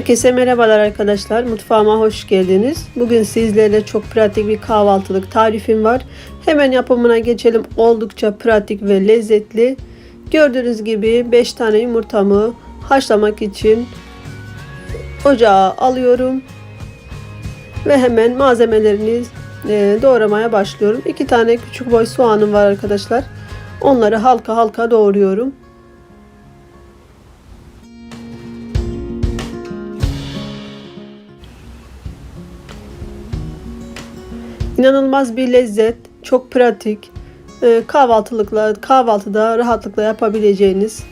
Herkese merhabalar arkadaşlar. Mutfağıma hoş geldiniz. Bugün sizlerle çok pratik bir kahvaltılık tarifim var. Hemen yapımına geçelim. Oldukça pratik ve lezzetli. Gördüğünüz gibi 5 tane yumurtamı haşlamak için ocağa alıyorum. Ve hemen malzemelerini e, doğramaya başlıyorum. 2 tane küçük boy soğanım var arkadaşlar. Onları halka halka doğruyorum. İnanılmaz bir lezzet, çok pratik, e, kahvaltılıkla kahvaltıda rahatlıkla yapabileceğiniz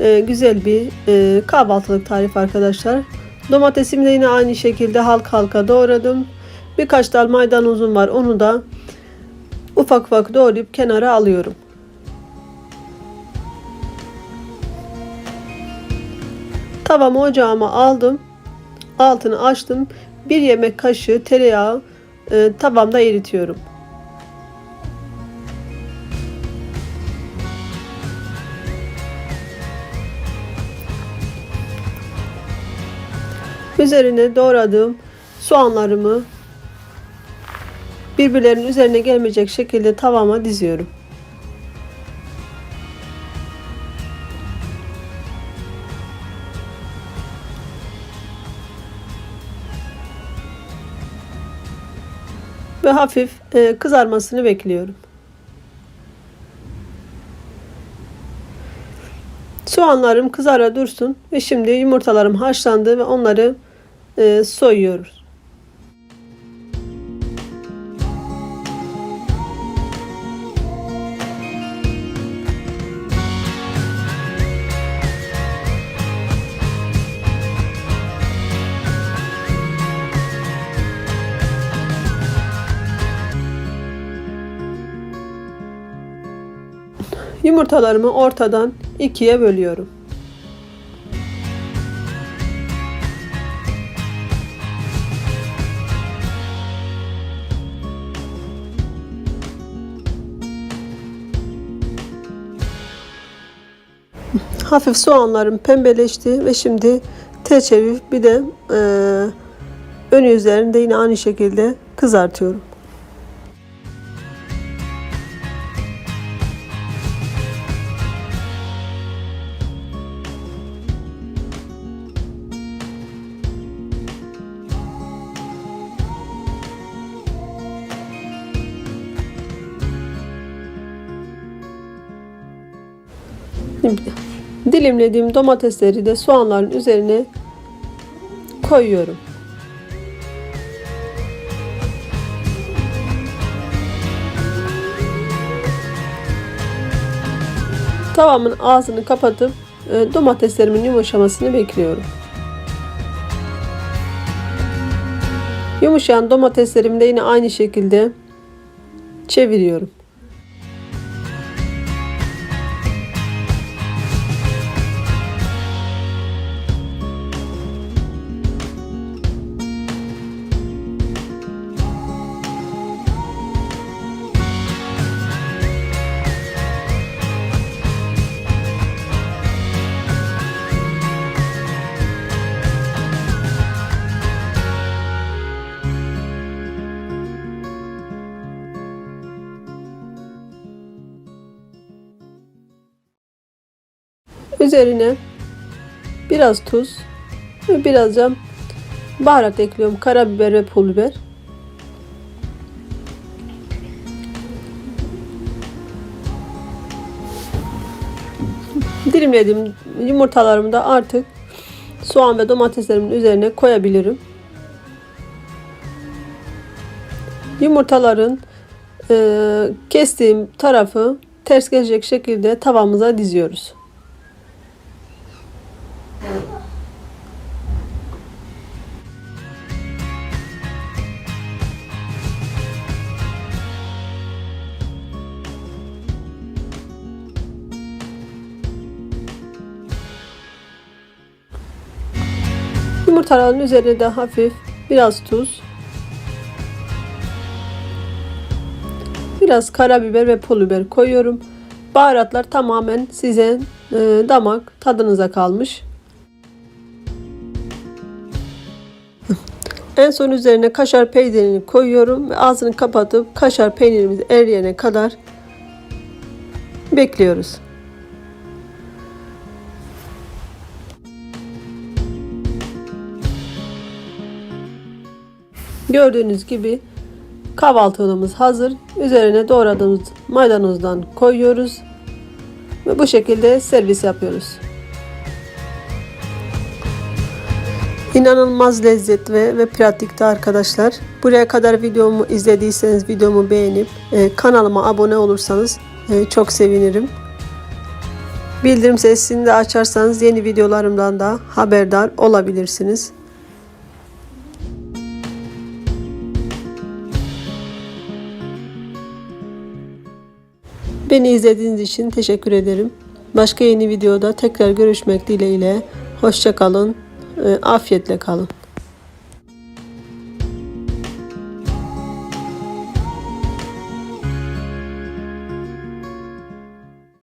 e, güzel bir e, kahvaltılık tarif arkadaşlar. Domatesimi de yine aynı şekilde halka halka doğradım. Birkaç dal maydanozum var. Onu da ufak ufak doğrayıp kenara alıyorum. Tavamı ocağıma aldım. Altını açtım. Bir yemek kaşığı tereyağı e, tavamda eritiyorum. Üzerine doğradığım soğanlarımı birbirlerinin üzerine gelmeyecek şekilde tavama diziyorum. Ve hafif e, kızarmasını bekliyorum. Soğanlarım kızara dursun ve şimdi yumurtalarım haşlandı ve onları e, soyuyoruz. Yumurtalarımı ortadan ikiye bölüyorum. Hafif soğanlarım pembeleşti ve şimdi tel çevirip bir de e, önü üzerinde yine aynı şekilde kızartıyorum. Dilimlediğim domatesleri de soğanların üzerine koyuyorum. Tavamın ağzını kapatıp e, domateslerimin yumuşamasını bekliyorum. Yumuşayan domateslerimi de yine aynı şekilde çeviriyorum. Üzerine biraz tuz ve birazca baharat ekliyorum. Karabiber ve pul biber. Dilimlediğim yumurtalarımı da artık soğan ve domateslerimin üzerine koyabilirim. Yumurtaların e, kestiğim tarafı ters gelecek şekilde tavamıza diziyoruz. Yumurtaların üzerine de hafif biraz tuz, biraz karabiber ve pul biber koyuyorum. Baharatlar tamamen size damak tadınıza kalmış. En son üzerine kaşar peynirini koyuyorum ve ağzını kapatıp kaşar peynirimiz eriyene kadar bekliyoruz. Gördüğünüz gibi kahvaltılığımız hazır. Üzerine doğradığımız maydanozdan koyuyoruz. Ve bu şekilde servis yapıyoruz. İnanılmaz lezzet ve, ve pratikte arkadaşlar. Buraya kadar videomu izlediyseniz videomu beğenip e, kanalıma abone olursanız e, çok sevinirim. Bildirim sesini de açarsanız yeni videolarımdan da haberdar olabilirsiniz. Beni izlediğiniz için teşekkür ederim. Başka yeni videoda tekrar görüşmek dileğiyle. Hoşçakalın. Afiyetle kalın.